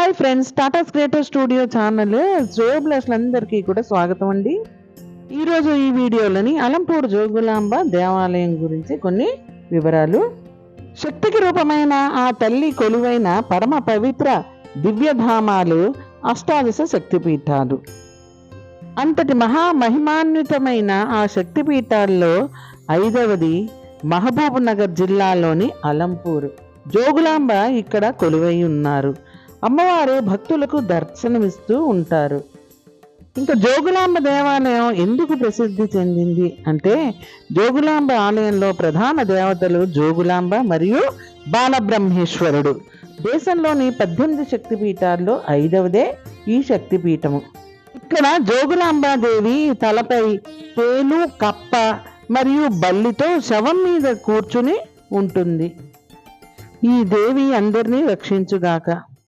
Hi friends Tata creator studio channel జోబ్లెస్లందరికీ కూడా స్వాగతం అండి. ఈరోజు ఈ వీడియోలోని అలంపూర్ జోగులాంబ దేవాలయం గురించి కొన్ని వివరాలు. శక్తికి రూపమైన ఆ తల్లి కొలువైన పరమ పవిత్ర దివ్యధామాలు అష్టాదశ శక్తిపీఠాలు. అంతటి మహామహిమాన్వితమైన ఆ శక్తిపీఠాల్లో ఐదవది మహబూబ్ నగర్ జిల్లాలోని అలంపూర్. జోగులాంబ ఇక్కడ కొలువై ఉన్నారు. అమ్మవారు భక్తులకు దర్శనమిస్తూ ఉంటారు. ఇంకా జోగులాంబ దేవాలయం ఎందుకు ప్రసిద్ధి చెందింది అంటే జోగులాంబ ఆలయంలో ప్రధాన దేవతలు జోగులాంబ మరియు బాలబ్రహ్మేశ్వరుడు. దేశంలోని పద్దెనిమిది శక్తిపీఠాల్లో ఐదవదే ఈ శక్తిపీఠము. ఇక్కడ జోగులాంబాదేవి తలపై పేలు కప్ప మరియు బల్లితో శవం మీద కూర్చుని ఉంటుంది. ఈ దేవి అందరినీ రక్షించుగాక.